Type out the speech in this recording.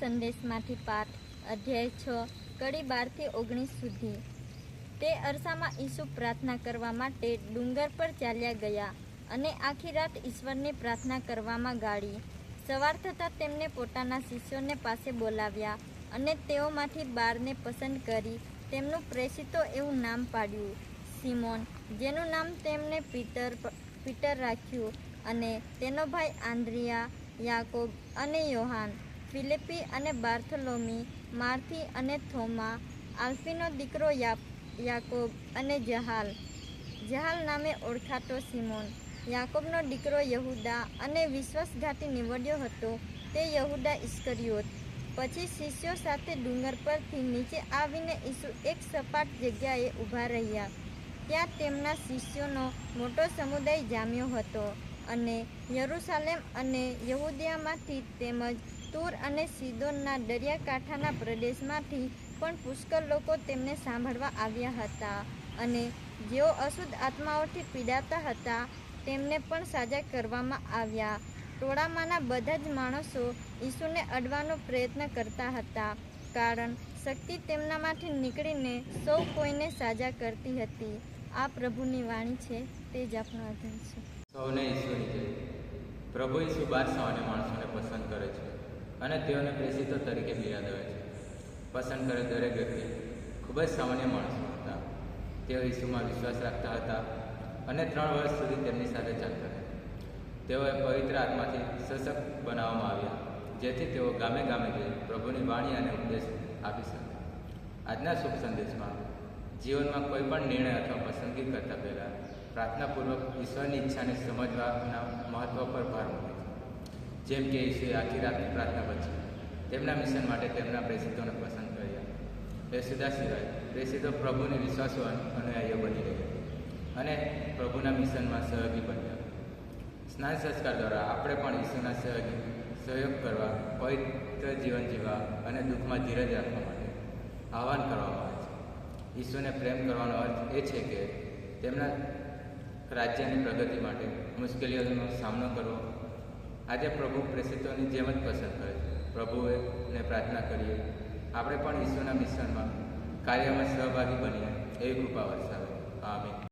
સંદેશમાંથી પાઠ અધ્યાય છ, કડી બારથી ઓગણીસ સુધી. તે અરસામાં ઈસુ પ્રાર્થના કરવા માટે ડુંગર પર ચાલ્યા ગયા અને આખી રાત ઈશ્વરને પ્રાર્થના કરવામાં ગાળી. સવાર થતાં તેમને પોતાના શિષ્યોને પાસે બોલાવ્યા અને તેઓમાંથી બારને પસંદ કરી તેમનું પ્રેષિતો એવું નામ પાડ્યું. સિમોન, જેનું નામ તેમને પીટર પીટર રાખ્યું અને તેનો ભાઈ આંદ્રિયા, યાકોબ અને યોહાન. ફિલિપી અને બાર્થલોમી, માર્થી અને થોમા, આલ્ફીનો દીકરો યાકોબ અને જહાલ. જહાલ નામે ઓળખાતો સિમોન. યાકોબનો દીકરો યહુદા અને વિશ્વાસઘાતી નીવડ્યો હતો. તે યહુદા ઇસ્કરિયોત પછી શિષ્યો સાથે ડુંગર પરથી નીચે આવીને ઈસુ એક સપાટ જગ્યાએ ઊભા રહ્યા. ત્યાં તેમના શિષ્યોનો મોટો સમુદાય જામ્યો હતો અને યરુસાલેમ અને યહૂદિયામાંથી તેમજ તૂર અને સિદોનના દરિયાકાંઠાના પ્રદેશમાંથી પણ પુષ્કળ લોકો તેમને સાંભળવા આવ્યા હતા અને જેઓ અશુદ્ધ આત્માઓથી પીડાતા હતા, તેમને પણ સાજા કરવામાં આવ્યા. ટોળામાંના બધા જ માણસો ઈસુને અડવાનો પ્રયત્ન કરતા હતા, કારણ શક્તિ તેમનામાંથી નીકળીને સૌ કોઈને સાજા કરતી હતી. આ પ્રભુની વાણી છે, તે જ આપણો આધાર છે. સૌને ઈશ્વરની જય પ્રભુ ઈસુ સામાન્ય માણસોને પસંદ કરે છે. અને તેઓને પ્રેષિતો તરીકે બિરાદવે છે. પસંદ કરે દરેક વ્યક્તિ. ખૂબ જ સામાન્ય માણસો હતા. તેઓ ઈસુમાં વિશ્વાસ રાખતા હતા અને ત્રણ વર્ષ સુધી તેમની સાથે ચાલતા હતા તેઓએ પવિત્ર આત્માથી સશક્ત બનાવવામાં આવ્યા, જેથી તેઓ ગામે ગામે જઈ પ્રભુની વાણી અને ઉપદેશ આપી શકે. આજના શુભ સંદેશમાં, જીવનમાં કોઈ પણ નિર્ણય અથવા પસંદગી કરતા પહેલાં પ્રાર્થનાપૂર્વક ઈશ્વરની ઈચ્છાને સમજવાના મહત્ત્વ પર ભાર મૂકે જેમ કે ઈશ્વરે આખી રાતની પ્રાર્થના પછી તેમના મિશન માટે તેમના પ્રેષિતોને પસંદ કર્યા. સુધા સિવાય પ્રેષિતો પ્રભુને વિશ્વાસો અનુયાયીઓ બની રહ્યા. અને પ્રભુના મિશનમાં સહયોગી બન્યા. સ્નાન સંસ્કાર દ્વારા આપણે પણ ઈશ્વરના સહયોગી, સહયોગ કરવા, પવિત્ર જીવન જીવવા અને દુઃખમાં ધીરજ રાખવા માટે આહવાન કરવામાં આવે છે. ઈશ્વરને પ્રેમ કરવાનો અર્થ એ છે કે તેમના રાજ્યની પ્રગતિ માટે મુશ્કેલીઓનો સામનો કરવો આજે પ્રભુ પ્રેષિતોની જેમ જ પસંદ કરે પ્રભુએ ને પ્રાર્થના કરીએ. આપણે પણ ઈશ્વરના મિશનમાં કાર્યમાં સહભાગી બનીએ. એવી કૃપા વરસાવે. આમીન.